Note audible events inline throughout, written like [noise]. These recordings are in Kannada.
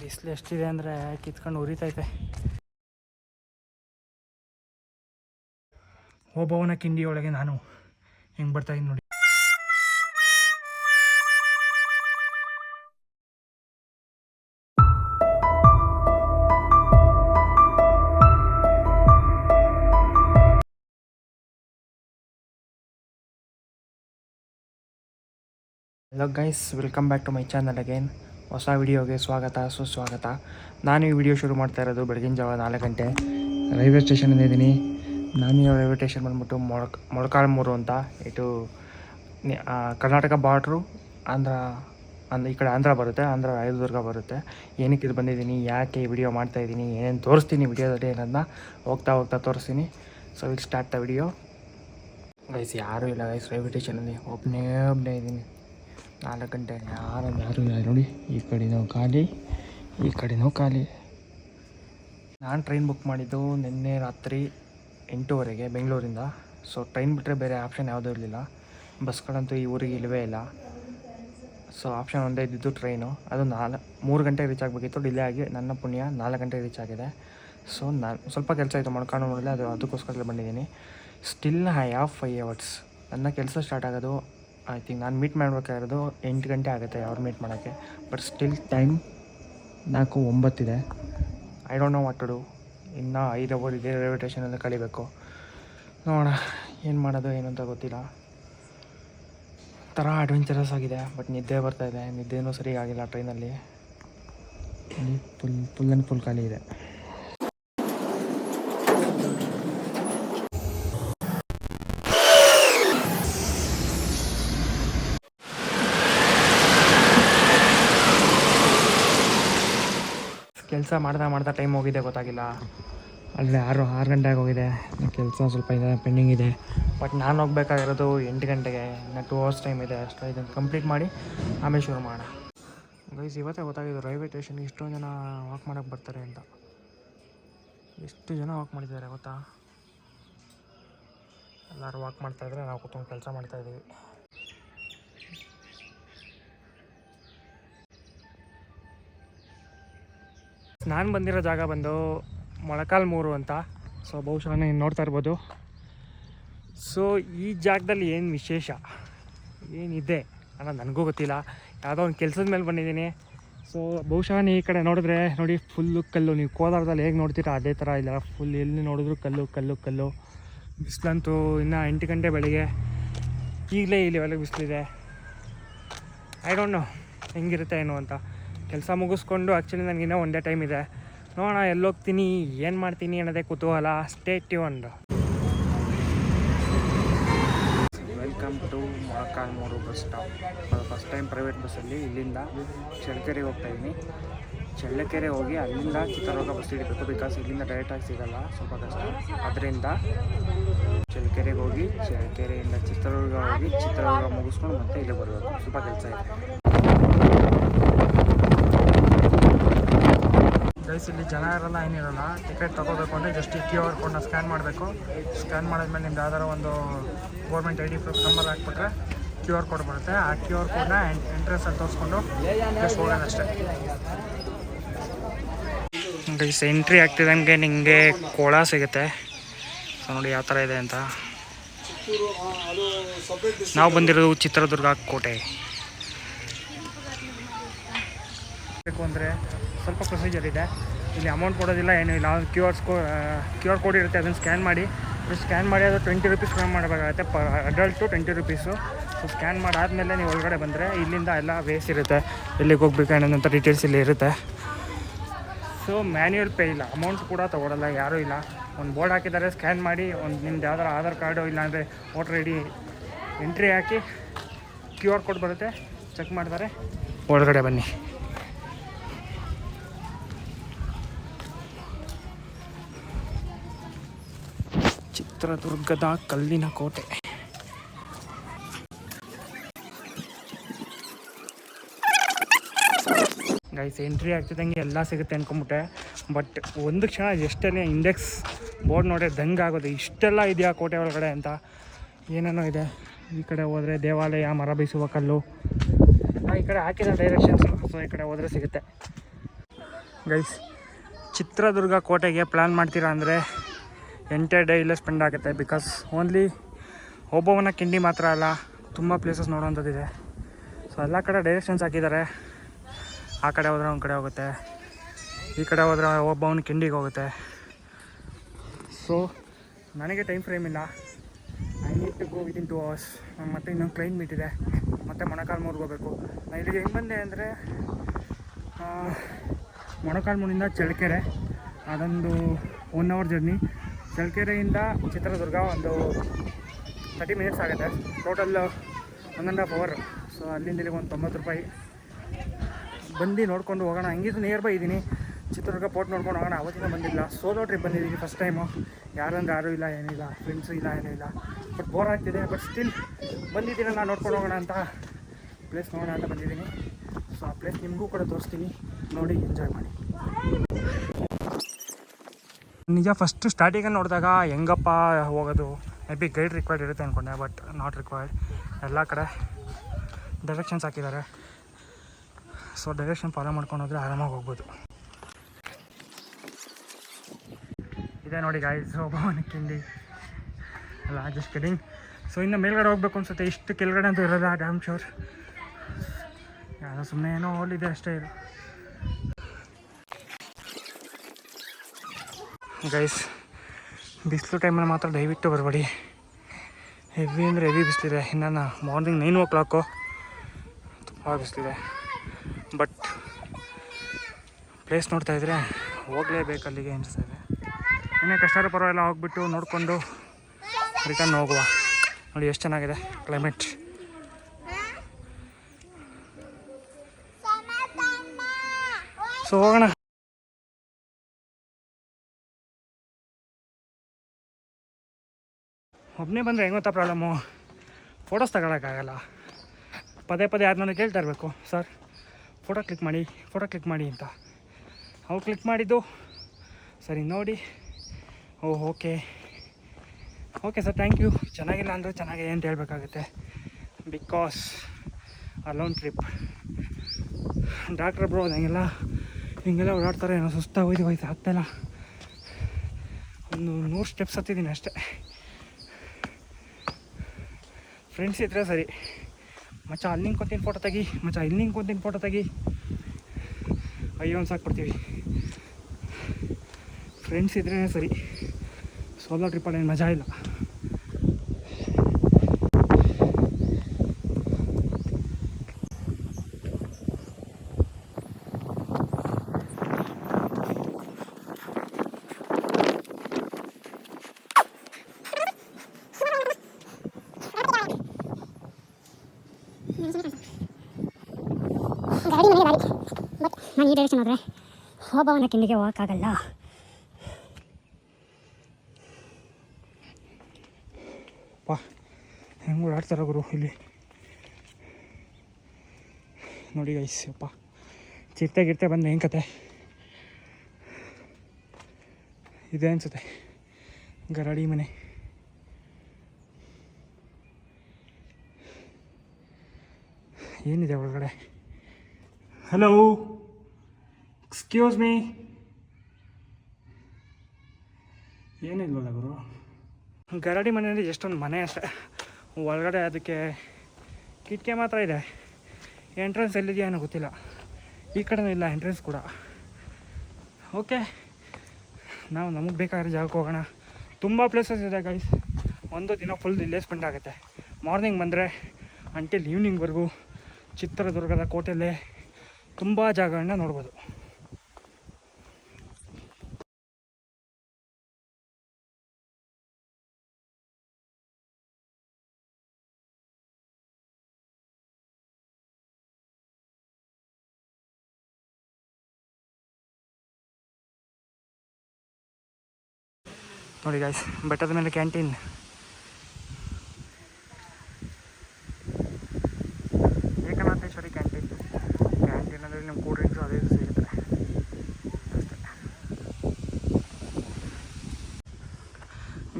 ಬಿಸಿಲು ಎಷ್ಟಿದೆ ಅಂದರೆ ಕಿತ್ಕೊಂಡು ಉರಿತೈತೆ. ಓಬವ್ವನ ಕಿಂಡಿಯೊಳಗೆ ನಾನು ಹೆಂಗೆ ಬರ್ತಾ ಇದ್ದೀನಿ ನೋಡಿ. Hello guys welcome back to my channel again ಹೊಸ ವಿಡಿಯೋಗೆ ಸ್ವಾಗತ, ಸುಸ್ವಾಗತ. ನಾನು ಈ ವಿಡಿಯೋ ಶುರು ಮಾಡ್ತಾ ಇರೋದು ಬೆಳಗಿನ ಜಾವ ನಾಲ್ಕು ಗಂಟೆ. ರೈಲ್ವೆ ಸ್ಟೇಷನಿಂದ ಇದ್ದೀನಿ. ನಾನು ರೈಲ್ವೆ ಸ್ಟೇಷನ್ ಬಂದ್ಬಿಟ್ಟು ಮೊಳಕ್, ಮೊಳಕಾಲ್ಮೂರು ಅಂತ, ಇದು ಕರ್ನಾಟಕ ಬಾರ್ಡ್ರು ಆಂಧ್ರ ಅಂದ್ರೆ ಈ ಕಡೆ ಆಂಧ್ರ ಬರುತ್ತೆ, ಆಂಧ್ರ ರಾಯದುರ್ಗ ಬರುತ್ತೆ. ಏನಕ್ಕೆ ಇದು ಬಂದಿದ್ದೀನಿ, ಯಾಕೆ ಈ ವಿಡಿಯೋ ಮಾಡ್ತಾ ಇದ್ದೀನಿ, ಏನೇನು ತೋರಿಸ್ತೀನಿ ವಿಡಿಯೋದಲ್ಲಿ ಏನನ್ನ ಹೋಗ್ತಾ ಹೋಗ್ತಾ ತೋರಿಸ್ತೀನಿ. So will start the video guys ಯಾರೂ ಇಲ್ಲ ಗೈಸ್ ರೈಲ್ವೆ ಸ್ಟೇಷನಲ್ಲಿ ಒಬ್ಬನೇ ಒಬ್ಬನೇ ಇದ್ದೀನಿ. ನಾಲ್ಕು ಗಂಟೆ ಯಾರು ಯಾರು ಇಲ್ಲ ನೋಡಿ, ಈ ಕಡೆನೂ ಖಾಲಿ, ಈ ಕಡೆನೂ ಖಾಲಿ. ನಾನು ಟ್ರೈನ್ ಬುಕ್ ಮಾಡಿದ್ದು ನಿನ್ನೆ ರಾತ್ರಿ ಎಂಟೂವರೆಗೆ ಬೆಂಗಳೂರಿಂದ. ಸೊ ಟ್ರೈನ್ ಬಿಟ್ಟರೆ ಬೇರೆ ಆಪ್ಷನ್ ಯಾವುದೂ ಇರಲಿಲ್ಲ. ಬಸ್ಗಳಂತೂ ಈ ಊರಿಗೆ ಇಲ್ಲವೇ ಇಲ್ಲ. ಸೊ ಆಪ್ಷನ್ ಒಂದೇ ಇದ್ದಿದ್ದು ಟ್ರೈನು ಅದು ನಾಲ್ಕು ಮೂರು ಗಂಟೆಗೆ ರೀಚ್ ಆಗಬೇಕಿತ್ತು. ಡಿಲೇ ಆಗಿ ನನ್ನ ಪುಣ್ಯ ನಾಲ್ಕು ಗಂಟೆಗೆ ರೀಚ್ ಆಗಿದೆ. ಸೊ ನಾನು ಸ್ವಲ್ಪ ಕೆಲಸ ಆಯಿತು ಮಾಡ್ಕೊಂಡು ನೋಡಲಿ ಅದು ಅದಕ್ಕೋಸ್ಕರ ಬಂದಿದ್ದೀನಿ. Still I have five hours ನನ್ನ ಕೆಲಸ ಸ್ಟಾರ್ಟ್ ಆಗೋದು ಐ ಥಿಂಕ್ ನಾನು ಮೀಟ್ ಮಾಡಬೇಕಾಗಿರೋದು ಎಂಟು ಗಂಟೆ ಆಗುತ್ತೆ ಅವ್ರು ಮೀಟ್ ಮಾಡೋಕ್ಕೆ. ಬಟ್ ಸ್ಟಿಲ್ ಟೈಮ್ ನಾಲ್ಕು ಒಂಬತ್ತಿದೆ I don't know what to do ಇನ್ನು ಐದು ಅವರ್ ಇದೆ ರೈಲ್ವೆ ಸ್ಟೇಷನಲ್ಲಿ ಕಳಿಬೇಕು ನೋಡೋಣ, ಏನು ಮಾಡೋದು, ಏನು ಅಂತ ಗೊತ್ತಿಲ್ಲ. ಥರ ಅಡ್ವೆಂಚರಸ್ ಆಗಿದೆ ಬಟ್ ನಿದ್ದೆ ಬರ್ತಾ ಇದೆ. ನಿದ್ದೆನೂ ಸರಿಯಾಗಿಲ್ಲ ಟ್ರೈನಲ್ಲಿ ಫುಲ್ ಫುಲ್ ಆ್ಯಂಡ್ ಫುಲ್ ಖಾಲಿ ಇದೆ. ಕೆಲಸ ಮಾಡ್ತಾ ಮಾಡ್ತಾ ಟೈಮ್ ಹೋಗಿದೆ ಗೊತ್ತಾಗಿಲ್ಲ. ಅಲ್ಲೇ ಆರು ಆರು ಗಂಟೆ ಆಗೋಗಿದೆ ಕೆಲಸ ಸ್ವಲ್ಪ ಇದೆ ಪೆಂಡಿಂಗ್ ಇದೆ. ಬಟ್ ನಾನು ಹೋಗ್ಬೇಕಾಗಿರೋದು ಎಂಟು ಗಂಟೆಗೆ. ಇನ್ನು ಟೂ ಅವರ್ಸ್ ಟೈಮ್ ಇದೆ ಅಷ್ಟೇ. ಇದನ್ನು ಕಂಪ್ಲೀಟ್ ಮಾಡಿ ಆಮೇಲೆ ಶುರು ಮಾಡೋಣ. ಗೈಸ್ ಇವತ್ತೇ ಗೊತ್ತಾಗಿದ್ದು ರೈಲ್ವೆ ಸ್ಟೇಷನ್ಗೆ ಇಷ್ಟೊಂದು ಜನ ವಾಕ್ ಮಾಡೋಕ್ಕೆ ಬರ್ತಾರೆ ಅಂತ. ಎಷ್ಟು ಜನ ವಾಕ್ ಮಾಡಿದ್ದಾರೆ ಗೊತ್ತಾ? ಎಲ್ಲರೂ ವಾಕ್ ಮಾಡ್ತಾಯಿದ್ರೆ ನಾವು ಕೂತ್ಕೊಂಡು ಕೆಲಸ ಮಾಡ್ತಾಯಿದ್ದೀವಿ ನಾನು ಬಂದಿರೋ ಜಾಗ ಬಂದು ಮೊಳಕಾಲ್ಮೂರು ಅಂತ. ಸೊ ಬಹುಶಃ ನೀವು ನೋಡ್ತಾ ಇರ್ಬೋದು. ಸೊ ಈ ಜಾಗದಲ್ಲಿ ಏನು ವಿಶೇಷ? ಏನಿದೆ ಅನ್ನೋದು ನನಗೂ ಗೊತ್ತಿಲ್ಲ. ಯಾವುದೋ ಒಂದು ಕೆಲಸದ ಮೇಲೆ ಬಂದಿದ್ದೀನಿ. ಸೊ ಬಹುಶಃ ಈ ಕಡೆ ನೋಡಿದ್ರೆ ನೋಡಿ ಫುಲ್ಲು ಕಲ್ಲು. ನೀವು ಕೋಲಾರದಲ್ಲಿ ಹೇಗೆ ನೋಡ್ತೀರಾ ಅದೇ ಥರ ಇಲ್ಲ. ಫುಲ್ ಎಲ್ಲಿ ನೋಡಿದ್ರು ಕಲ್ಲು ಕಲ್ಲು ಕಲ್ಲು. ಬಿಸಿಲಂತೂ ಇನ್ನು ಎಂಟು ಗಂಟೆ ಬೆಳಿಗ್ಗೆ. ಈಗಲೇ ಇಲ್ಲಿ ಒಳಗೆ ಬಿಸಿಲಿದೆ. ಐ ಡೋಂಟ್ ನೋ ಹೆಂಗಿರುತ್ತೆ ಏನು ಅಂತ. ಕೆಲಸ ಮುಗಿಸ್ಕೊಂಡು ಆ್ಯಕ್ಚುಲಿ ನನಗಿನ್ನೂ ಒಂದೇ ಟೈಮ್ ಇದೆ. ನೋಡೋಣ, ಎಲ್ಲೋಗ್ತೀನಿ, ಏನು ಮಾಡ್ತೀನಿ ಅನ್ನೋದೇ ಕುತೂಹಲ. ಸ್ಟೇ ಒಂದು welcome to Molakalmuru bus stop first time private ಬಸ್ಸಲ್ಲಿ ಇಲ್ಲಿಂದ ಚಳ್ಳಕೆರೆಗೆ ಹೋಗ್ತಾ ಇದ್ದೀನಿ ಚಳ್ಳಕೆರೆ ಹೋಗಿ ಅಲ್ಲಿಂದ ಚಿತ್ರದುರ್ಗ ಬಸ್ ಹಿಡಿಬೇಕು ಬಿಕಾಸ್ ಇಲ್ಲಿಂದ ಡೈರೆಕ್ಟಾಗಿ ಸಿಗಲ್ಲ, ಸ್ವಲ್ಪ ಕಷ್ಟ. ಅದರಿಂದ ಚಳ್ಳಕೆರೆಗೆ ಹೋಗಿ ಚಳ್ಳಕೆರೆಯಿಂದ ಚಿತ್ರದುರ್ಗ ಹೋಗಿ ಚಿತ್ರದುರ್ಗ ಮುಗಿಸ್ಕೊಂಡು ಮತ್ತೆ ಇಲ್ಲಿ ಬರಬೇಕು. ಸ್ವಲ್ಪ ಕೆಲಸ ಇದೆ. ಗೈಸ್ ಇಲ್ಲಿ ಜನ ಇರಲ್ಲ ಏನಿರಲ್ಲ ಟಿಕೆಟ್ ತೊಗೋಬೇಕು ಅಂದರೆ ಜಸ್ಟ್ ಈ ಕ್ಯೂ ಆರ್ ಕೋಡ್ನ ಸ್ಕ್ಯಾನ್ ಮಾಡಬೇಕು. ಸ್ಕ್ಯಾನ್ ಮಾಡಿದ್ಮೇಲೆ ನಿಮ್ದು ಯಾವ್ದಾರ ಒಂದು government I D proof number ಹಾಕ್ಬಿಟ್ರೆ ಕ್ಯೂ ಆರ್ ಕೋಡ್ ಬರುತ್ತೆ. ಆ ಕ್ಯೂ ಆರ್ ಕೋಡ್ನ ಎಂಟ್ರೆನ್ಸಲ್ಲಿ ತೋರಿಸ್ಕೊಂಡು ಜಸ್ಟ್ ಹೋಗೋದಷ್ಟೇ ಗೈಸ್ ಎಂಟ್ರಿ ಆಗ್ತಿದ್ದಂಗೆ ನಿಮಗೆ. ಕೋಳ ಸಿಗುತ್ತೆ. ಸೊ ನೋಡಿ ಯಾವ ಥರ ಇದೆ ಅಂತ. ನಾವು ಬಂದಿರೋದು ಚಿತ್ರದುರ್ಗ ಕೋಟೆ. ಬೇಕು ಅಂದರೆ ಸ್ವಲ್ಪ ಪ್ರೊಸೀಜರ್ ಇದೆ. ಇಲ್ಲಿ ಅಮೌಂಟ್ ಕೊಡೋದಿಲ್ಲ, ಏನೂ ಇಲ್ಲ. ಕ್ಯೂ ಆರ್ ಸ್ಕೋ ಕ್ಯೂ ಆರ್ ಕೋಡ್ ಇರುತ್ತೆ, ಅದನ್ನು ಸ್ಕ್ಯಾನ್ ಮಾಡಿ. ಸ್ಕ್ಯಾನ್ ಮಾಡಿ ಅದು ಟ್ವೆಂಟಿ ರುಪೀಸ್ ಪೇ ಮಾಡಬೇಕಾಗುತ್ತೆ, ಪ adult twenty rupees so scan ಮಾಡಾದಮೇಲೆ ನೀವು ಒಳಗಡೆ ಬಂದರೆ ಇಲ್ಲಿಂದ ಎಲ್ಲ ವೇಸ್ ಇರುತ್ತೆ. ಎಲ್ಲಿಗೆ ಹೋಗ್ಬೇಕು ಅನ್ನೋಂಥ ಡೀಟೇಲ್ಸ್ ಇಲ್ಲಿ ಇರುತ್ತೆ. ಸೊ ಮ್ಯಾನ್ಯುಯಲ್ ಪೇ ಇಲ್ಲ. ಅಮೌಂಟ್ ಕೂಡ ತೊಗೊಳಲ್ಲ, ಯಾರೂ ಇಲ್ಲ. ಒಂದು ಬೋರ್ಡ್ ಹಾಕಿದ್ದಾರೆ ಸ್ಕ್ಯಾನ್ ಮಾಡಿ. ಒಂದು ನಿಮ್ದು ಯಾವ್ದಾರು ಆಧಾರ್ ಕಾರ್ಡು, ಇಲ್ಲಾಂದರೆ ವೋಟರ್ ಐ ಡಿ ಎಂಟ್ರಿ ಹಾಕಿ ಕ್ಯೂ ಆರ್ ಕೋಡ್ ಬರುತ್ತೆ ಚೆಕ್ ಮಾಡ್ತಾರೆ. ಒಳಗಡೆ ಬನ್ನಿ. ಚಿತ್ರದುರ್ಗದ ಕಲ್ಲಿನ ಕೋಟೆ. ಗೈಸ್ ಎಂಟ್ರಿ ಆಗ್ತಿದ್ದಂಗೆ ಎಲ್ಲ ಸಿಗುತ್ತೆ ಅನ್ಕೊಂಬಿಟ್ಟೆ. ಬಟ್ ಒಂದು ಕ್ಷಣ ಎಷ್ಟೇ ಇಂಡೆಕ್ಸ್ ಬೋರ್ಡ್ ನೋಡಿದ್ರೆ ದಂಗೆ ಆಗೋದು. ಇಷ್ಟೆಲ್ಲ ಇದೆಯಾ ಕೋಟೆ ಒಳಗಡೆ ಅಂತ. ಏನೇನೋ ಇದೆ. ಈ ಕಡೆ ಹೋದರೆ ದೇವಾಲಯ, ಮರ ಬೀಸುವ ಕಲ್ಲು. ಈ ಕಡೆ ಹಾಕಿದ ಡೈರೆಕ್ಷನ್ಸ್ ಸೊ ಈ ಕಡೆ ಹೋದರೆ ಸಿಗುತ್ತೆ. ಗೈಸ್ ಚಿತ್ರದುರ್ಗ ಕೋಟೆಗೆ ಪ್ಲ್ಯಾನ್ ಮಾಡ್ತೀರಾ ಅಂದರೆ ಎಂಟೈರ್ ಡೇ ಇಲ್ಲೇ ಸ್ಪೆಂಡ್ ಆಗುತ್ತೆ ಬಿಕಾಸ್ ಓನ್ಲಿ ಒಬ್ಬವನ ಕಿಂಡಿ ಮಾತ್ರ ಅಲ್ಲ, ತುಂಬ ಪ್ಲೇಸಸ್ ನೋಡೋವಂಥದ್ದಿದೆ ಸೊ ಎಲ್ಲ ಕಡೆ ಡೈರೆಕ್ಷನ್ಸ್ ಹಾಕಿದ್ದಾರೆ. ಆ ಕಡೆ ಹೋದ್ರೆ ಒಂದು ಕಡೆ ಹೋಗುತ್ತೆ. ಈ ಕಡೆ ಹೋದ್ರೆ ಒಬ್ಬವನ ಕಿಂಡಿಗೆ ಹೋಗುತ್ತೆ. ಸೊ ನನಗೆ ಟೈಮ್ ಫ್ರೇಮ್ ಇಲ್ಲ. I need to go within two hours ಮತ್ತೆ ಇನ್ನೊಂದು ಕ್ಲೈಂಟ್ ಮೀಟ್ ಇದೆ. ಮತ್ತು ಮೊಣಕಾಲ್ಮೂರ್ಗೆ ಹೋಗಬೇಕು. ನಾನು ಇಲ್ಲಿಗೆ ಹೆಂಗೆ ಬಂದೆ ಅಂದರೆ ಮೊಣಕಾಲ್ಮೂರಿಂದ ಚಳ್ಳಕೆರೆ, ಅದೊಂದು ಒನ್ ಅವರ್ ಜರ್ನಿ ಚಳ್ಳಕೆರೆಯಿಂದ ಚಿತ್ರದುರ್ಗ ಒಂದು ತರ್ಟಿ ಮಿನಿಟ್ಸ್ ಆಗುತ್ತೆ. Total one and half hour so ಅಲ್ಲಿಂದ ಇಲ್ಲಿಗೆ ಒಂದು ತೊಂಬತ್ತು ರೂಪಾಯಿ. ಬಂದು ನೋಡ್ಕೊಂಡು ಹೋಗೋಣ. ಹಂಗಿದ್ದು ನಿಯರ್ ಬೈ ಇದ್ದೀನಿ ಚಿತ್ರದುರ್ಗ ಪೋರ್ಟ್ ನೋಡ್ಕೊಂಡು ಹೋಗೋಣ. ಅವತ್ತಿನ ಬಂದಿಲ್ಲ. ಸೋಲೋ ಟ್ರಿಪ್ ಬಂದಿದ್ದೀನಿ ಫಸ್ಟ್ ಟೈಮು ಯಾರಂದ್ರೆ ಯಾರೂ ಇಲ್ಲ ಏನಿಲ್ಲ ಫ್ರೆಂಡ್ಸು ಇಲ್ಲ, ಏನೂ ಇಲ್ಲ. ಬಟ್ ಬೋರ್ ಆಗ್ತಿದೆ. ಬಟ್ ಸ್ಟಿಲ್ ಬಂದಿದ್ದೀನಲ್ಲ ನೋಡ್ಕೊಂಡು ಹೋಗೋಣ ಅಂತ ಪ್ಲೇಸ್ ನೋಡೋಣ ಅಂತ ಬಂದಿದ್ದೀನಿ. ಸೊ ಆ ಪ್ಲೇಸ್ ನಿಮಗೂ ಕೂಡ ತೋರಿಸ್ತೀನಿ. ನೋಡಿ ಎಂಜಾಯ್ ಮಾಡಿ. ನಿಜ ಫಸ್ಟ್ ಸ್ಟಾರ್ಟಿಂಗಲ್ಲಿ ನೋಡಿದಾಗ ಹೆಂಗಪ್ಪ ಹೋಗೋದು ಮೇ ಬಿ ಗೈಡ್ ರಿಕ್ವೈರ್ಡ್ ಇರುತ್ತೆ ಅಂದ್ಕೊಂಡೆ ಬಟ್ ನಾಟ್ ರಿಕ್ವೈರ್ಡ್ ಎಲ್ಲ ಕಡೆ ಡೈರೆಕ್ಷನ್ಸ್ ಹಾಕಿದ್ದಾರೆ. ಸೊ ಡೈರೆಕ್ಷನ್ ಫಾಲೋ ಮಾಡ್ಕೊಂಡು ಹೋದರೆ ಆರಾಮಾಗಿ ಹೋಗ್ಬೋದು. ಇದೆ ನೋಡಿ ಗಾಯ್ಸ್ ಒಬ್ಬವನ [laughs] ಕಿಂಡಿ. ಅಲ್ಲ ಜಸ್ಟ್ ಕಿಡಿಂಗ್ ಸೊ ಇನ್ನು ಮೇಲ್ಗಡೆ ಹೋಗ್ಬೇಕು ಅನ್ಸುತ್ತೆ. ಇಷ್ಟು ಕೆಳಗಡೆ ಅಂತೂ ಇರೋಲ್ಲ ಡ್ಯಾಮ್ ಶೋರ್ ಯಾರೋ ಸುಮ್ಮನೆ ಏನೋ ಹೋಲಿದೆ ಅಷ್ಟೇ. ಇದು ಗೈಸ್ ಬಿಸಿಲು ಟೈಮಲ್ಲಿ ಮಾತ್ರ ದಯವಿಟ್ಟು ಬರಬೇಡಿ. ಹೆವಿ ಅಂದರೆ ಹೆವಿ ಬಿಸಿಲಿದೆ. ಇನ್ನು ಮಾರ್ನಿಂಗ್ ನೈನ್ ಓ ಕ್ಲಾಕು ತುಂಬ ಬಿಸಿಲಿದೆ. ಬಟ್ ಪ್ಲೇಸ್ ನೋಡ್ತಾ ಇದ್ರೆ ಹೋಗಲೇಬೇಕು ಅಲ್ಲಿಗೆ ಅನಿಸ್ತಾ ಇದೆ. ಇನ್ನೇ ಕಷ್ಟಾರ ಪರವಾಗಿಲ್ಲ, ಹೋಗ್ಬಿಟ್ಟು ನೋಡಿಕೊಂಡು ರಿಟರ್ನ್ ಹೋಗುವ. ನೋಡಿ ಎಷ್ಟು ಚೆನ್ನಾಗಿದೆ ಕ್ಲೈಮೇಟ್ ಸೊ ಹೋಗೋಣ. ಒಬ್ಬನೇ ಬಂದರೆ ಹೆಂಗೆ ಗೊತ್ತಾ ಪ್ರಾಬ್ಲಮ್ಮು ಫೋಟೋಸ್ ತಗೊಳಕ್ಕಾಗಲ್ಲ. ಪದೇ ಪದೇ ಯಾರನ್ನ ಕೇಳ್ತಾ ಇರಬೇಕು ಸರ್ ಫೋಟೋ ಕ್ಲಿಕ್ ಮಾಡಿ ಫೋಟೋ ಕ್ಲಿಕ್ ಮಾಡಿ ಅಂತ. ಅವ್ರು ಕ್ಲಿಕ್ ಮಾಡಿದ್ದು. ಸರಿ, ನೋಡಿ. ಓಹ್, okay. Okay sir thank you ಚೆನ್ನಾಗಿಲ್ಲ ಅಂದರೆ ಚೆನ್ನಾಗಿದೆ ಅಂತ ಹೇಳಬೇಕಾಗುತ್ತೆ. Because alone trip doctor bro ಹಂಗೆಲ್ಲ ಹಿಂಗೆಲ್ಲ ಓಡಾಡ್ತಾರೆ, ಏನೋ ಸುಸ್ತಾಗಿ ಹೋಯ್ತು ಹೋಯ್ತು ಆಗ್ತಾಯಿಲ್ಲ ಒಂದು ನೂರು ಸ್ಟೆಪ್ಸ್ ಹತ್ತಿದ್ದೀನಿ ಅಷ್ಟೇ. ಫ್ರೆಂಡ್ಸ್ ಇದ್ರೆ ಸರಿ. ಮಚ್ಚ ಅಲ್ಲಿ ನಿಂತ್ಕೊತೀನಿ ಫೋಟೋ ತೆಗಿ. ಮಚ್ಚ ಇಲ್ಲಿ ನಿಂತ್ಕೊತೀನಿ ಫೋಟೋ ತೆಗಿ. ಅಯ್ಯೋ, ಒಂದು ಸಾಕ್ಬಿಡ್ತೀವಿ ಫ್ರೆಂಡ್ಸ್ ಇದ್ರೇ ಸರಿ. ಸೋಲೋ ಟ್ರಿಪ್ಪಲ್ಲಿ ಮಜಾ ಇಲ್ಲ ಗಾಡಿ ಮನೆ ಗಾಡಿ ಬಟ್ ಆದರೆ ಸ್ವಭಾವನ ಕಿಂಡಿಗೆ ಹೋಗೋಕ್ಕಾಗಲ್ಲ. ಪಾ ಹೆಂಗೆ ಗುರು ಇಲ್ಲಿ. ನೋಡಿ ಐಸ್ ಅಪ್ಪ ಚಿರತೆ ಗಿರ್ತೆ ಬಂದು ಹೆಂಗೆ ಕತೆ. ಇದೆ ಅನ್ಸುತ್ತೆ. ಗರಾಡಿ ಮನೆ. ಏನಿದೆ ಒಳಗಡೆ? ಹಲೋ ಎಕ್ಸ್ಕ್ಯೂಸ್ ಮೀ ಏನಿಲ್ವಲ್ಲ ಗುರು? ಗರಡಿ ಮನೆಯಲ್ಲಿ ಎಷ್ಟೊಂದು ಮನೆ ಅಷ್ಟೇ. ಒಳಗಡೆ ಅದಕ್ಕೆ ಕಿಟಕಿ ಮಾತ್ರ ಇದೆ. ಎಂಟ್ರೆನ್ಸ್ ಎಲ್ಲಿದೆಯಾ ಏನೋ ಗೊತ್ತಿಲ್ಲ. ಈ ಕಡೆನೂ ಇಲ್ಲ ಎಂಟ್ರೆನ್ಸ್ ಕೂಡ. ಓಕೆ ನಾವು ನಮಗೆ ಬೇಕಾಗಿರೋ ಜಾಗಕ್ಕೆ ಹೋಗೋಣ. ತುಂಬ ಪ್ಲೇಸಸ್ ಇದೆ ಗೈಸ್ ಒಂದು ದಿನ ಫುಲ್ ಇಲ್ಲೇ ಸ್ಪೆಂಡ್ ಆಗುತ್ತೆ. ಮಾರ್ನಿಂಗ್ ಬಂದರೆ ಅಂಟಿಲ್ ಈವ್ನಿಂಗ್ವರೆಗೂ ಚಿತ್ರದುರ್ಗದ ಕೋಟೆಯಲ್ಲೇ ತುಂಬ ಜಾಗಗಳನ್ನ ನೋಡ್ಬೋದು. ನೋಡಿ ಗಾಯ್ಸ್ ಬೆಟ್ಟದ ಮೇಲೆ ಕ್ಯಾಂಟೀನ್ ಏಕನಾಥೇಶ್ವರಿ ಕ್ಯಾಂಟೀನ್ ಕ್ಯಾಂಟೀನ್ ಅಂದರೆ ನಿಮ್ಮ ಕೂಲ್ ಡ್ರಿಂಕ್ಸು ಅದೇ ಸಿಗುತ್ತೆ.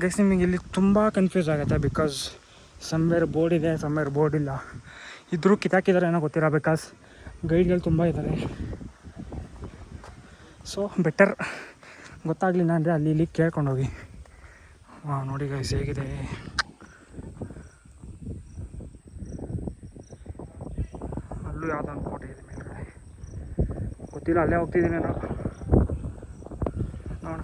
ಗೈಸ್ ನಿಮಗೆ ಇಲ್ಲಿ ತುಂಬ ಕನ್ಫ್ಯೂಸ್ ಆಗುತ್ತೆ ಬಿಕಾಸ್ ಸಮ್ವೇರ್ ಬೋರ್ಡ್ ಇದೆ ಸಮ್ವೇರ್ ಬೋರ್ಡ್ ಇಲ್ಲ. ಇದ್ರೂ ಕಿತ್ತಾಕಿದ್ದಾರೆ ಏನೋ ಗೊತ್ತಿಲ್ಲ ಬಿಕಾಸ್ ಗೈಡ್ಗಳು ತುಂಬ ಇದ್ದಾರೆ ಸೊ ಬೆಟರ್ ಗೊತ್ತಾಗಲಿಲ್ಲ ಅಂದರೆ ಅಲ್ಲಿ ಇಲ್ಲಿ ಕೇಳ್ಕೊಂಡೋಗಿ ಹಾಂ ನೋಡಿ ಗೈಸ್ ಹೇಗಿದೆ? ಅಲ್ಲೂ ಯಾವುದೋ ಒಂದು ಇದೆ ಮೇಲ್ಗಡೆ. ಗೊತ್ತಿಲ್ಲ, ಅಲ್ಲೇ ಹೋಗ್ತಿದ್ದೀನಿ ನಾನು. ನೋಡ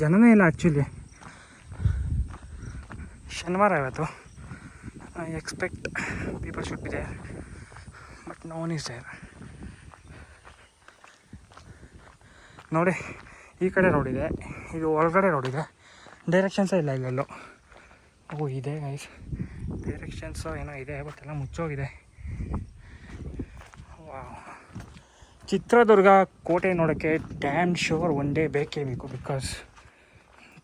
ಜನನೇ ಇಲ್ಲ ಆ್ಯಕ್ಚುಲಿ ಶನಿವಾರ ಇವತ್ತು. I expect people should be there is is ನೋಡಿ, ಈ ಕಡೆ ರೋಡ್ ಇದೆ. ಇದು ಒಳಗಡೆ ಇದೆ. ಡೈರೆಕ್ಷನ್ಸೇ ಇಲ್ಲ ಇಲ್ಲೆಲ್ಲೋ. ಓ, ಇದೆ ಗೈಸ್ ಡೈರೆಕ್ಷನ್ಸು ಏನೋ ಇದೆ ಬಟ್ ಎಲ್ಲ ಮುಚ್ಚೋಗಿದೆ. ಚಿತ್ರದುರ್ಗ ಕೋಟೆ ನೋಡೋಕ್ಕೆ ಡ್ಯಾಮ್ ಶೋರ್ ಒನ್ ಡೇ ಬೇಕೇ ಬೇಕು because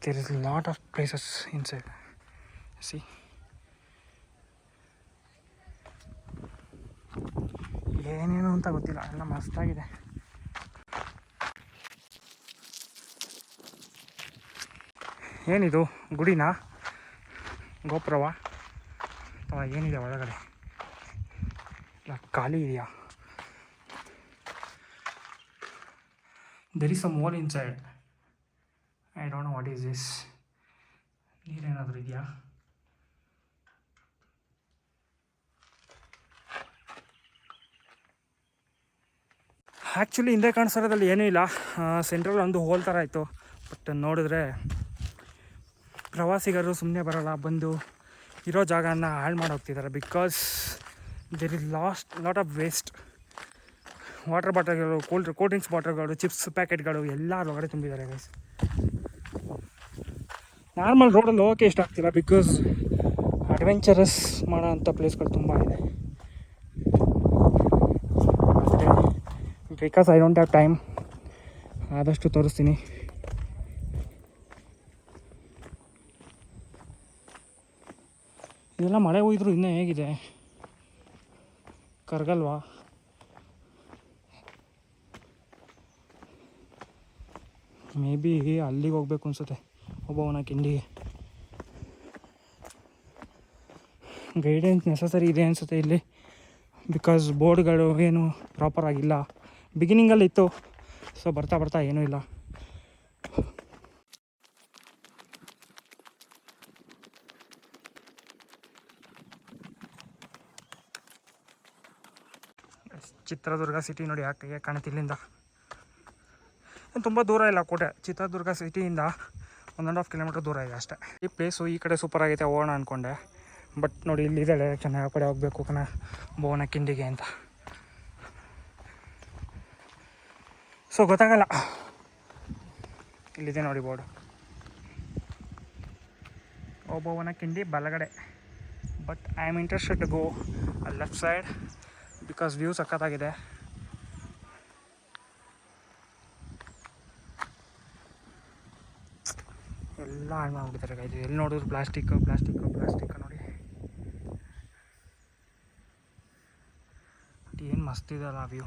there is lot of places inside see ಏನೇನು ಅಂತ ಗೊತ್ತಿಲ್ಲ, ಎಲ್ಲ ಮಸ್ತಾಗಿದೆ. ಏನಿದು, ಗುಡಿನಾ? ಗೋಪುರವ? ಅಥವಾ ಏನಿದೆ ಒಳಗಡೆ? ಇಲ್ಲ, ಖಾಲಿ ಇದೆಯಾ? There is a mole inside I don't know what is this ನೀರೇನಾದರೂ ಇದೆಯಾ? ಆ್ಯಕ್ಚುಲಿ ಹಿಂದೆ ಕಾಣಿಸೋದ್ರಲ್ಲಿ ಏನೂ ಇಲ್ಲ. ಸೆಂಟ್ರಲ್ ಒಂದು ಹೋಲ್ ಥರ ಆಯಿತು ಬಟ್ ನೋಡಿದ್ರೆ ಪ್ರವಾಸಿಗರು ಸುಮ್ಮನೆ ಬರೋಲ್ಲ, ಬಂದು ಇರೋ ಜಾಗನ ಹಾಳು ಮಾಡೋಗ್ತಿದ್ದಾರೆ because there is last lot of waste water ಬಾಟಲ್ಗಳು cold cool drinks ಬಾಟಲ್ಗಳು ಚಿಪ್ಸ್ ಪ್ಯಾಕೆಟ್ಗಳು ಎಲ್ಲ ಒಳಗಡೆ ತುಂಬಿದ್ದಾರೆ ಗೈಸ್ ನಾರ್ಮಲ್ ರೋಡಲ್ಲಿ ಹೋಗೋಕ್ಕೆ ಇಷ್ಟ ಆಗ್ತಿಲ್ಲ ಬಿಕಾಸ್ ಅಡ್ವೆಂಚರಸ್ ಮಾಡೋ ಅಂಥ ಪ್ಲೇಸ್ಗಳು ತುಂಬ ಇದೆ. Because I don't have time ಆದಷ್ಟು ತೋರಿಸ್ತೀನಿ. ಇದೆಲ್ಲ ಮಳೆ ಹೋಯಿದ್ರು ಇನ್ನೂ ಹೇಗಿದೆ? ಕರ್ಗಲ್ವಾ? ಮೇ ಬಿ ಅಲ್ಲಿಗೆ ಹೋಗ್ಬೇಕು ಅನ್ಸುತ್ತೆ ಒಬ್ಬವನ ಕಿಂಡಿಗೆ. ಗೈಡೆನ್ಸ್ ನೆಸಸರಿ ಇದೆ ಅನಿಸುತ್ತೆ ಇಲ್ಲಿ ಬಿಕಾಸ್ ಬೋರ್ಡ್ಗಳು ಏನು ಪ್ರಾಪರ್ ಆಗಿಲ್ಲ. ಬಿಗಿನಿಂಗಲ್ಲಿ ಇತ್ತು. ಸೊ ಬರ್ತಾ ಬರ್ತಾ ಏನೂ ಇಲ್ಲ. ಚಿತ್ರದುರ್ಗ ಸಿಟಿ ನೋಡಿ ಯಾಕೆ ಕಾಣುತ್ತೆ ಇಲ್ಲಿಂದ. ತುಂಬ ದೂರ ಇಲ್ಲ ಕೋಟೆ. ಚಿತ್ರದುರ್ಗ ಸಿಟಿಯಿಂದ ಒನ್ ಆ್ಯಂಡ್ ಹಾಫ್ ಕಿಲೋಮೀಟರ್ ದೂರ ಇದೆ ಅಷ್ಟೇ. ಈ ಪ್ಲೇಸು ಈ ಕಡೆ ಸೂಪರ್ ಆಗೈತೆ, ಹೋಗೋಣ ಅಂದ್ಕೊಂಡೆ ಬಟ್ ನೋಡಿ ಇಲ್ಲಿದೆ ಚೆನ್ನಾಗಿ ಆ ಕಡೆ ಹೋಗಬೇಕು ಕಣ. ಭುವನ ಕಿಂಡಿಗೆ ಅಂತ. ಸೊ, ಗೊತ್ತಾಗಲ್ಲ. ಇಲ್ಲಿದೆ ನೋಡಿ ಬೋರ್ಡು. ಓ ಭುವನ ಕಿಂಡಿ ಬಲಗಡೆ. But I am interested to go left side because view ಸಕ್ಕತ್ತಾಗಿದೆ ಎಲ್ಲ ಹಾಳು ಮಾಡಿಬಿಡ್ತಾರೆ ಇದು ಎಲ್ಲಿ ನೋಡಿದ್ರು ಪ್ಲಾಸ್ಟಿಕ್ ಪ್ಲಾಸ್ಟಿಕ್ಕು ಪ್ಲಾಸ್ಟಿಕ್ ನೋಡಿ. ಏನು ಮಸ್ತಿದೆ ಅಲ್ಲ ವ್ಯೂ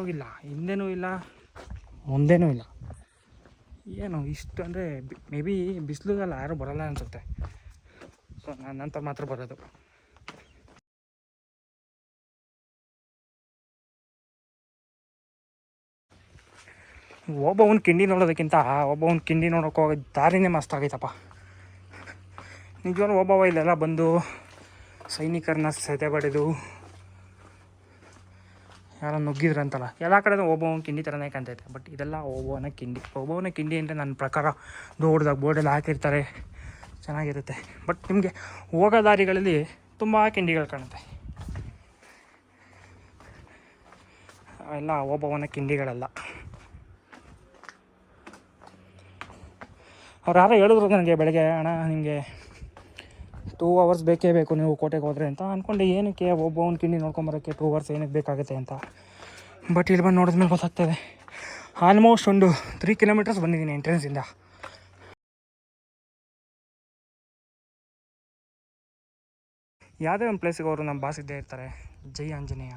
ಯಾರೂ ಇಲ್ಲ ಹಿಂದೆನೂ ಇಲ್ಲ, ಮುಂದೆನೂ ಇಲ್ಲ. ಏನು, ಇಷ್ಟು ಅಂದರೆ ಮೇ ಬಿ ಬಿಸಿಲುಗಲ್ಲ ಯಾರೂ ಬರೋಲ್ಲ ಅನಿಸುತ್ತೆ. ಸೊ ನಂತರ ಮಾತ್ರ ಬರೋದು. ಒಬ್ಬವನ ಕಿಂಡಿ ನೋಡೋದಕ್ಕಿಂತ ಒಬ್ಬವನ ಕಿಂಡಿ ನೋಡೋಕೆ ಹೋಗೋ ದಾರಿನೇ ಮಸ್ತ್ ಆಗೈತಪ್ಪ. ನಿಜವಾಗ್ಲೂ ಒಬ್ಬವ ಇಲ್ಲೆಲ್ಲ ಬಂದು ಸೈನಿಕರನ್ನ ಸೆದೆ ಬಡಿದು ಯಾರೋ ನುಗ್ಗಿದ್ರಂತಲ್ಲ. ಎಲ್ಲ ಕಡೆ ಒಬ್ಬವನ ಕಿಂಡಿ ಥರನೇ ಕಾಣ್ತೈತೆ. ಬಟ್ ಇದೆಲ್ಲ ಓಬೋನ ಕಿಂಡಿ. ಓಬೋನ ಕಿಂಡಿ ಅಂದರೆ ನನ್ನ ಪ್ರಕಾರ ದೊಡ್ಡದಾಗ ಬೋರ್ಡೆಲ್ಲ ಹಾಕಿರ್ತಾರೆ. ಚೆನ್ನಾಗಿರುತ್ತೆ. ಬಟ್ ನಿಮಗೆ ಹೋಗೋ ದಾರಿಗಳಲ್ಲಿ ತುಂಬ ಕಿಂಡಿಗಳು ಕಾಣುತ್ತೆ. ಎಲ್ಲ ಓಬವನ ಕಿಂಡಿಗಳೆಲ್ಲ. ಅವ್ರು ಯಾರೋ ಹೇಳಿದ್ರು ನನಗೆ ಬೆಳಗ್ಗೆ, ಅಣ್ಣ, ನಿಮಗೆ ಟೂ ಅವರ್ಸ್ ಬೇಕೇ ಬೇಕು ನೀವು ಕೋಟೆಗೆ ಹೋದರೆ ಅಂತ. ಅಂದ್ಕೊಂಡೆ ಏನಕ್ಕೆ ಒಬ್ಬವನ ಕಿಂಡಿ ನೋಡ್ಕೊಂಬರೋಕ್ಕೆ ಟೂ ಅವರ್ಸ್ ಏನಕ್ಕೆ ಬೇಕಾಗುತ್ತೆ ಅಂತ. ಬಟ್ ಇಲ್ಲಿ ಬಂದು ನೋಡಿದ್ಮೇಲೆ ಗೊತ್ತಾಗ್ತದೆ. ಆಲ್ಮೋಸ್ಟ್ ಒಂದು ತ್ರೀ ಕಿಲೋಮೀಟರ್ಸ್ ಬಂದಿದ್ದೀನಿ ಎಂಟ್ರೆನ್ಸಿಂದ ಯಾವುದೇ ಒಂದು ಪ್ಲೇಸಿಗೆ ಅವರು ನಮ್ಮ ಬಾಸ್ ಇದ್ದೇ ಇರ್ತಾರೆ. ಜೈ ಆಂಜನೇಯ.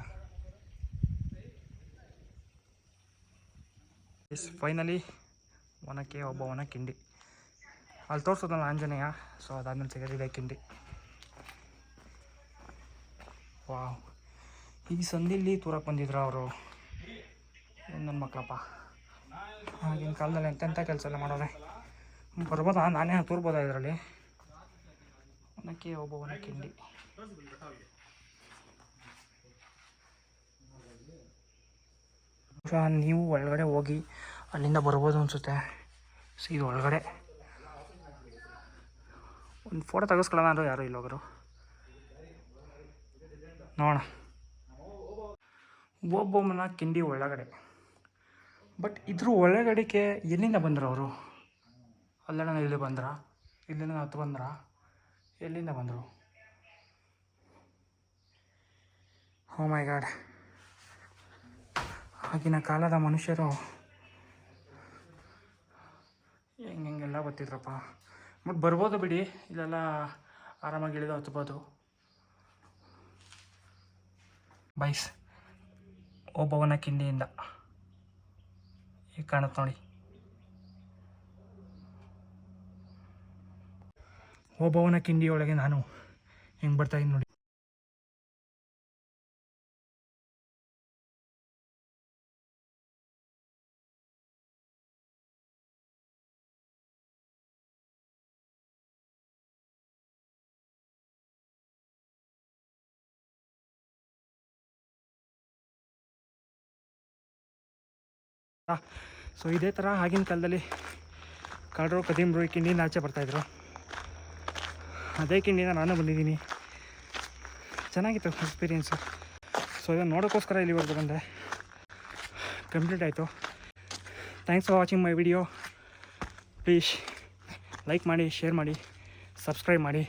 ಫೈನಲಿ ಒನಕ್ಕೆ ಒಬ್ಬ ಒನ ಕಿಂಡಿ. ಅಲ್ಲಿ ತೋರಿಸೋದಲ್ಲ ಆಂಜನೇಯ? ಸೊ ಅದಾದ್ಮೇಲೆ ಸಿಗೋದಿದೆ ಕಿಂಡಿ. ವಾವ್. ಈ ಸಂದಿಲ್ಲಿ ತೂರಕ್ಕೆ ಬಂದಿದ್ರು ಅವರು. ನನ್ನ ಮಕ್ಕಳಪ್ಪ ಆಗಿನ ಕಾಲದಲ್ಲಿ ಎಂತೆಂಥ ಕೆಲಸ ಎಲ್ಲ ಮಾಡೋರೆ? ಬರ್ಬೋದಾ? ನಾನೇ ತೂರ್ಬೋದಾ ಇದರಲ್ಲಿ? ಒನಕ್ಕೆ ಒಬ್ಬ ಕಿಂಡಿ. ನೀವು ಒಳಗಡೆ ಹೋಗಿ ಅಲ್ಲಿಂದ ಬರ್ಬೋದು ಅನಿಸುತ್ತೆ. ಸೊ ಇದು ಒಳಗಡೆ. ಒಂದು ಫೋಟೋ ತೆಗೆಸ್ಕೊಳ್ಳೋಣ ಅಂದ್ರೆ ಯಾರು ಇಲ್ಲೋಗರು ನೋಡೋಣ. ಒಬ್ಬೊಮ್ಮನ ಕಿಂಡಿ ಒಳಗಡೆ. ಬಟ್ ಇದ್ರ ಒಳಗಡೆಗೆ ಎಲ್ಲಿಂದ ಬಂದರು ಅವರು? ಅಲ್ಲೇನ ಇಲ್ಲಿ ಬಂದ್ರ? ಇಲ್ಲಿಂದ ಹತ್ತು ಬಂದ್ರ? ಎಲ್ಲಿಂದ ಬಂದರು? ಹೋ ಮೈ ಗಾಡ್ ಆಗಿನ ಕಾಲದ ಮನುಷ್ಯರು ಹೆಂಗೆ ಹೆಂಗೆಲ್ಲ ಬರ್ತಿದ್ರಪ್ಪ ಬಟ್ ಬರ್ಬೋದು ಬಿಡಿ, ಇಲ್ಲೆಲ್ಲ ಆರಾಮಾಗಿ ಇಳಿದು ಹತ್ಬೋದು. ಬೈಸ್ ಒಬ್ಬವನ ಕಿಂಡಿಯಿಂದ. ಈಗ ಕಾಣುತ್ತೆ ನೋಡಿ. ಒಬ್ಬವನ ಕಿಂಡಿಯೊಳಗೆ ನಾನು ಹಿಂಗೆ ಬರ್ತಾಯಿದ್ದೀನಿ ನೋಡಿ. ಸೊ ಇದೇ ಥರ ಆಗಿನ ಕಾಲದಲ್ಲಿ ಕಾಡ್ರು ಕದಿಮ್ರು ಈ ಕಿಂಡಿಯಿಂದ ಆಚೆ ಬರ್ತಾಯಿದ್ರು ಅದೇ ಕಿಂಡಿಯಿಂದ ನಾನು ಬಂದಿದ್ದೀನಿ. ಚೆನ್ನಾಗಿತ್ತು ಎಕ್ಸ್ಪೀರಿಯೆನ್ಸು ಸೊ ಇದನ್ನು ನೋಡೋಕ್ಕೋಸ್ಕರ ಇಲ್ಲಿವರೆಗೂ ಬಂದೆ. ಕಂಪ್ಲೀಟ್ ಆಯಿತು. Thanks for watching my video please like ಮಾಡಿ ಶೇರ್ ಮಾಡಿ ಸಬ್ಸ್ಕ್ರೈಬ್ ಮಾಡಿ.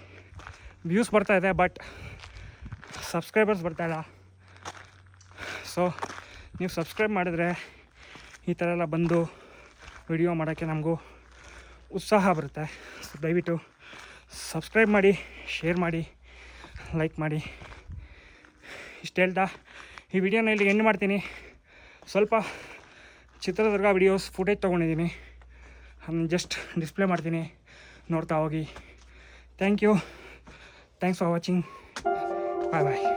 ವ್ಯೂಸ್ ಬರ್ತಾ ಇದೆ ಬಟ್ ಸಬ್ಸ್ಕ್ರೈಬರ್ಸ್ ಬರ್ತಾ ಇಲ್ಲ. ಸೊ ನೀವು ಸಬ್ಸ್ಕ್ರೈಬ್ ಮಾಡಿದ್ರೆ ಈ ಥರ ಎಲ್ಲ ಬಂದು ವಿಡಿಯೋ ಮಾಡೋಕ್ಕೆ ನಮಗೂ ಉತ್ಸಾಹ ಬರುತ್ತೆ. ಸೊ ದಯವಿಟ್ಟು ಸಬ್ಸ್ಕ್ರೈಬ್ ಮಾಡಿ, ಶೇರ್ ಮಾಡಿ, ಲೈಕ್ ಮಾಡಿ. ಇಷ್ಟು ಹೇಳ್ತಾ, ಈ ವಿಡಿಯೋನ ಇಲ್ಲಿ ಎಂಡ್ ಮಾಡ್ತೀನಿ. ಸ್ವಲ್ಪ ಚಿತ್ರದುರ್ಗ ವಿಡಿಯೋಸ್ ಫುಟೇಜ್ ತೊಗೊಂಡಿದ್ದೀನಿ. ಅದನ್ನು ಜಸ್ಟ್ ಡಿಸ್ಪ್ಲೇ ಮಾಡ್ತೀನಿ. ನೋಡ್ತಾ ಹೋಗಿ. Thank you thanks for watching bye bye